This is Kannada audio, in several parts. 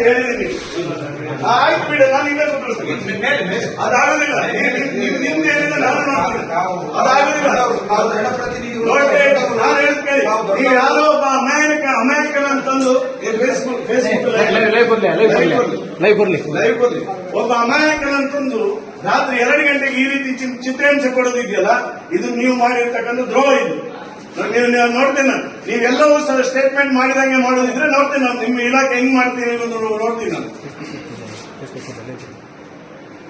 ಹೇಳಿದ್ದೀನಿ ಆಯ್ತು ಬಿಡಿ ನಾನು ಇಲ್ಲೇ ಕೂತ್ಕೊಳ್ತೀನಿ ಅದಾಗೋದಿಲ್ಲ ನೀವು ನಿಮ್ದು ಏನಿದೆ ನಾನು ನೋಡ್ತೀನಿ ಅದಾಗೋದಿಲ್ಲ ನೋಡಿ ನಾನು ಹೇಳ್ತೀನಿ ನೀವು ಯಾರೋ ಒಬ್ಬ ಅಮೇರಿಕ ಅಮೇರಿಕನ್ ಅಂತಂದು ಫೇಸ್ಬುಕ್ ಫೇಸ್ಬುಕ್ ಲೈವ್ ಲೈವ್ ಬರ್ಲಿ ಲೈವ್ ಬರ್ಲಿ ಲೈವ್ ಬರ್ಲಿ ಲೈವ್ ಕೊಡ್ಲಿ. ಒಬ್ಬ ಅಮಾಯಕನ ಅಂತಂದು ರಾತ್ರಿ ಎರಡು ಗಂಟೆಗೆ ಈ ರೀತಿ ಚಿ- ಚಿತ್ರಾಂಶ ಕೊಡೋದಿದೆಯಲ್ಲ ಇದು ನೀವು ಮಾಡಿರ್ತಕ್ಕಂಥ ದ್ರೋಹ ಇದು ನೀವು ನೀವು ನೋಡ್ತೇನೆ ನಾನು. ನೀವೆಲ್ಲವೂ ಸ್ಟೇಟ್ಮೆಂಟ್ ಮಾಡಿದಂಗೆ ಮಾಡೋದಿದ್ರೆ ನೋಡ್ತೇನೆ ನಾನು. ನಿಮ್ಮ ಇಲಾಖೆ ಹೆಂಗ್ ಮಾಡ್ತೀನಿ ಅನ್ನೋದು ನೋಡ್ತೀನಿ ನಾನು.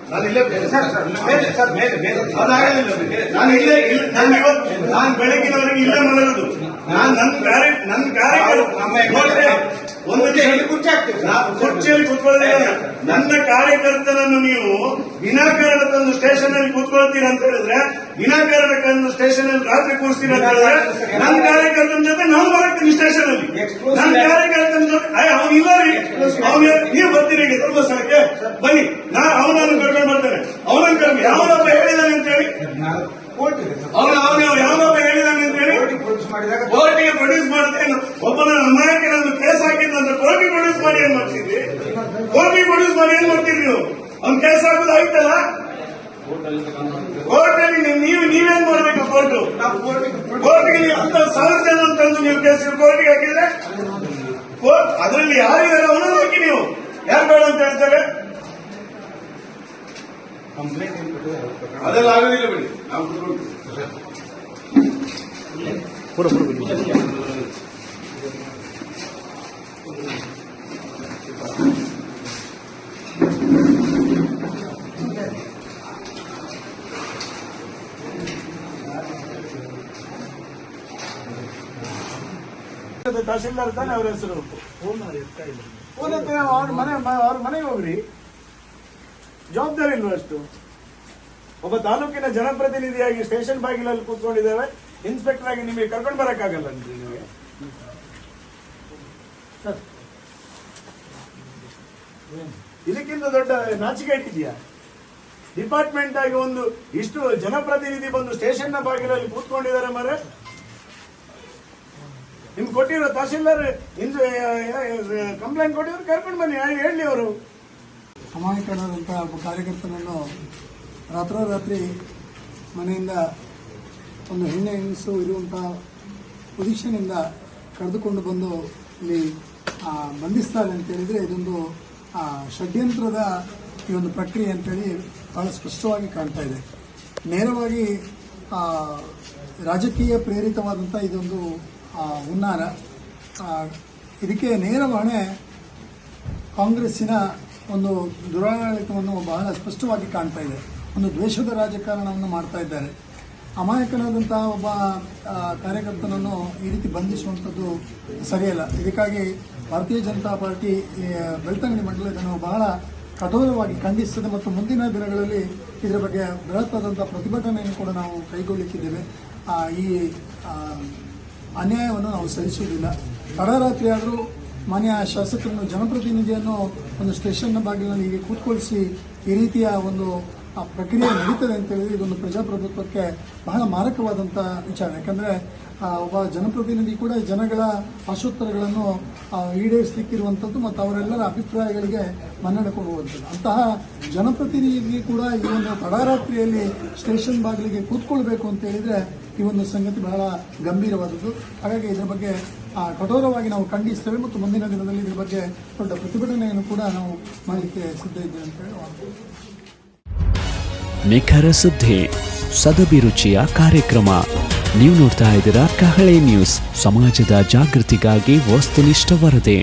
ನಾನು ಇಲ್ಲೇ ನಾನು ಇಲ್ಲೇ ಇಲ್ಲ- ನಾನು ನಾನು ಬೆಳಗಿನವರೆಗೆ ಇಲ್ಲೇ ಮಾಡೋದು ನಾನು ನನ್ನ ಕಾರ್ಯ ನನ್ನ ಕಾರ್ಯಕರ್ತ ನಾನು ಕುರ್ಚಿಯಲ್ಲಿ ಕೂತ್ಕೊಳ್ಳೋದಿಲ್ಲ ನನ್ನ ಕಾರ್ಯಕರ್ತನನ್ನು ನೀವು ವಿನಾಕಾರಣ ತಂದು ಸ್ಟೇಷನ್ ಅಲ್ಲಿ ಕೂತ್ಕೊಳ್ತೀರ ಅಂತ ಹೇಳಿದ್ರೆ ವಿನಾಕಾರಣ ತಂದು ಸ್ಟೇಷನ್ ಅಲ್ಲಿ ರಾತ್ರಿ ಕೂರಿಸ್ತೀರ ಅಂತ ಹೇಳಿದ್ರೆ ನನ್ನ ಕಾರ್ಯಕರ್ತನ ಜೊತೆ ನಾನು ಬರ್ತೀನಿ ಸ್ಟೇಷನ್ ಅಲ್ಲಿ ನನ್ನ ಕಾರ್ಯಕರ್ತನ ಜೊತೆ ಅವನು ಇಲ್ಲ ರೀ. ಅವ್ನು ನೀವು ಬರ್ತೀರಿ ಧರ್ಮ ಧರ್ಮಸ್ಥಳಕ್ಕೆ ಬನ್ನಿ. ನಾ ಅವನನ್ನು ಕರ್ಕೊಂಡು ಬರ್ತೇನೆ. ಅವನನ್ನು ಕರ್ಕೊಂಡು ಯಾವನೊಬ್ಬ ಹೇಳಿದಾನೆ ಅಂತ ಹೇಳಿ. ಅವನು ಅವನು ಯಾವನೊಬ್ಬ ಹೇಳಿದಾನೆ ಅಂತ ಹೇಳಿ. ಕೋರ್ಟಿಗೆ ಪ್ರೊಡ್ಯೂಸ್ ಮಾಡ್ತೇನೆ ಒಬ್ಬನ ಅಮಾಯಕನನ್ನು ಕೇಸ್ ಹಾಕಿದ್ದು ಅಂತ ಕೋರ್ಟಿಗೆ ಪ್ರೊಡ್ಯೂಸ್ ಮಾಡಿ ಏನ್ ಮಾಡ್ತಿದ್ರಿ ಕೋರ್ಟಿಗೆ ಪ್ರೊಡ್ಯೂಸ್ ಮಾಡಿ ಏನ್ ಮಾಡ್ತೀರಿ ನೀವು ಅವ್ನ ಕೆಲಸ ಆಗೋದು ಆಯ್ತಲ್ಲ? ಕೋರ್ಟಲ್ಲಿ ನೀವು ನೀವು, ನೀವೇನ್ ಮಾಡ್ಬೇಕು ಕೋರ್ಟ್ ಕೋರ್ಟ್ಗೆ ಅಂತ ಸಾವಿರ ಜನ ತಂದು ನೀವು ಕೇಸ್ ಕೋರ್ಟ್ಗೆ ಹಾಕಿದ್ರೆ? ಕೋರ್ಟ್ ಅದರಲ್ಲಿ ಯಾರಿದ್ದಾರೆ ಅವನನ್ನು ಹಾಕಿ ನೀವು. ಯಾರು ಬೇಡ ಅಂತ ಹೇಳ್ತಾರೆ? ಅದೆಲ್ಲ ಆಗೋದಿಲ್ಲ ಬಿಡಿ. ನಾವು ಕೂತ್ಕೊಳ್ತೀವಿ. ತಹಶೀಲ್ದಾರ್ ತಾನೆ ಅವ್ರ ಹೆಸರು? ಫೋನ್ ಹತ್ರ ಅವ್ರ ಮನೆ ಅವ್ರ ಮನೆಗೆ ಹೋಗ್ರಿ. ಜವಾಬ್ದಾರಿ ಇಲ್ವಾ ಅಷ್ಟು? ಒಬ್ಬ ತಾಲೂಕಿನ ಜನಪ್ರತಿನಿಧಿಯಾಗಿ ಸ್ಟೇಷನ್ ಬಾಗಿಲಲ್ಲಿ ಕೂತ್ಕೊಂಡಿದ್ದೇವೆ. ಇನ್ಸ್ಪೆಕ್ಟರ್ ಆಗಿ ನಿಮಗೆ ಕರ್ಕೊಂಡು ಬರಕ್ಕಾಗಲ್ಲ ನಿಮಗೆ? ಸರ್. ಇದಕ್ಕಿಂತ ದೊಡ್ಡ ನಾಚಿಕೆ ಇಟ್ಟಿದ್ಯಾ ಡಿಪಾರ್ಟ್ಮೆಂಟ್ ಆಗಿ ಒಂದು ಇಷ್ಟು ಜನಪ್ರತಿನಿಧಿ ಬಂದು ಸ್ಟೇಷನ್ನ ಬಾಗಿಲಲ್ಲಿ ಕೂತ್ಕೊಂಡಿದ್ದಾರೆ ಮರೆ ನಿಮ್ಗೆ ಕೊಟ್ಟಿರೋ ತಹಶೀಲ್ದಾರ್ ಕಂಪ್ಲೇಂಟ್ ಕೊಟ್ಟಿದ್ರು, ಕರ್ಕೊಂಡು ಬನ್ನಿ ಹೇಳಿ ಅವರು. ಅಮಾಯಕನಾದಂಥ ಒಬ್ಬ ಕಾರ್ಯಕರ್ತನನ್ನು ರಾತ್ರೋರಾತ್ರಿ ಮನೆಯಿಂದ ಒಂದು ಹೆಣ್ಣೆ ಹೆಂಗಸು ಇರುವಂಥ ಪೊಸಿಷನಿಂದ ಕರೆದುಕೊಂಡು ಬಂದು ಇಲ್ಲಿ ಬಂಧಿಸ್ತಾರೆ ಅಂತ ಹೇಳಿದ್ರೆ ಇದೊಂದು ಷಡ್ಯಂತ್ರದ ಈ ಒಂದು ಪ್ರಕ್ರಿಯೆ ಅಂತೇಳಿ ಬಹಳ ಸ್ಪಷ್ಟವಾಗಿ ಕಾಣ್ತಾ ಇದೆ. ನೇರವಾಗಿ ರಾಜಕೀಯ ಪ್ರೇರಿತವಾದಂಥ ಇದೊಂದು ಹುನ್ನಾರ. ಇದಕ್ಕೆ ನೇರ ಹೊಣೆ ಕಾಂಗ್ರೆಸ್ಸಿನ ಒಂದು ದುರಾಡಳಿತವನ್ನು ಬಹಳ ಸ್ಪಷ್ಟವಾಗಿ ಕಾಣ್ತಾ ಇದೆ. ಒಂದು ದ್ವೇಷದ ರಾಜಕಾರಣವನ್ನು ಮಾಡ್ತಾ ಇದ್ದಾರೆ. ಅಮಾಯಕನಾದಂತಹ ಒಬ್ಬ ಕಾರ್ಯಕರ್ತನನ್ನು ಈ ರೀತಿ ಬಂಧಿಸುವಂಥದ್ದು ಸರಿಯಲ್ಲ. ಇದಕ್ಕಾಗಿ ಭಾರತೀಯ ಜನತಾ ಪಾರ್ಟಿ ಬೆಳ್ತಂಗಡಿ ಮಂಡಲ ಇದನ್ನು ಬಹಳ ಕಠೋರವಾಗಿ ಖಂಡಿಸುತ್ತದೆ ಮತ್ತು ಮುಂದಿನ ದಿನಗಳಲ್ಲಿ ಇದರ ಬಗ್ಗೆ ಬೃಹತ್ತಾದಂಥ ಪ್ರತಿಭಟನೆಯನ್ನು ಕೂಡ ನಾವು ಕೈಗೊಳ್ಳಿಕ್ಕಿದ್ದೇವೆ. ಈ ಅನ್ಯಾಯವನ್ನು ನಾವು ಸಹಿಸುವುದಿಲ್ಲ. ತಡರಾತ್ರಿ ಆದರೂ ಮನೆಯ ಶಾಸಕರನ್ನು, ಜನಪ್ರತಿನಿಧಿಯನ್ನು ಒಂದು ಸ್ಟೇಷನ್ನ ಬಾಗಿಲಿನಲ್ಲಿ ಹೀಗೆ ಕೂತ್ಕೊಳಿಸಿ ಈ ರೀತಿಯ ಒಂದು, ಆ ಪ್ರಕ್ರಿಯೆ ನಡೀತದೆ ಅಂತ ಹೇಳಿದ್ರೆ ಇದೊಂದು ಪ್ರಜಾಪ್ರಭುತ್ವಕ್ಕೆ ಬಹಳ ಮಾರಕವಾದಂಥ ವಿಚಾರ. ಯಾಕಂದರೆ ಒಬ್ಬ ಜನಪ್ರತಿನಿಧಿ ಕೂಡ ಜನಗಳ ಆಶೋತ್ತರಗಳನ್ನು ಈಡೇರಿಸಲಿಕ್ಕಿರುವಂಥದ್ದು ಮತ್ತು ಅವರೆಲ್ಲರ ಅಭಿಪ್ರಾಯಗಳಿಗೆ ಮನ್ನಣೆ ಕೊಡುವಂಥದ್ದು ಅಂತಹ ಜನಪ್ರತಿನಿಧಿ ಕೂಡ ಈ ಒಂದು ತಡರಾತ್ರಿಯಲ್ಲಿ ಸ್ಟೇಷನ್ ಬಾಗಿಲಿಗೆ ಕೂತ್ಕೊಳ್ಬೇಕು ಅಂತ ಹೇಳಿದ್ರೆ ಈ ಒಂದು ಸಂಗತಿ ಬಹಳ ಗಂಭೀರವಾದದ್ದು. ಹಾಗಾಗಿ ಇದರ ಬಗ್ಗೆ ಕಠೋರವಾಗಿ ನಾವು ಖಂಡಿಸ್ತೇವೆ ಮತ್ತು ಮುಂದಿನ ದಿನದಲ್ಲಿ ಇದರ ಬಗ್ಗೆ ದೊಡ್ಡ ಪ್ರತಿಭಟನೆಯನ್ನು ಕೂಡ ನಾವು ಮಾಡಲಿಕ್ಕೆ ಸಿದ್ಧ ಇದ್ದೇವೆ ಅಂತ ಹೇಳಿ ನಿಖರ ಸುದ್ದಿ ಸದಭಿರುಚಿಯ ಕಾರ್ಯಕ್ರಮ. ನೀವು ನೋಡ್ತಾ ಇದ್ದೀರಾ ಕಹಳೆ ನ್ಯೂಸ್. ಸಮಾಜದ ಜಾಗೃತಿಗಾಗಿ ವಸ್ತುನಿಷ್ಠ ವರದಿ.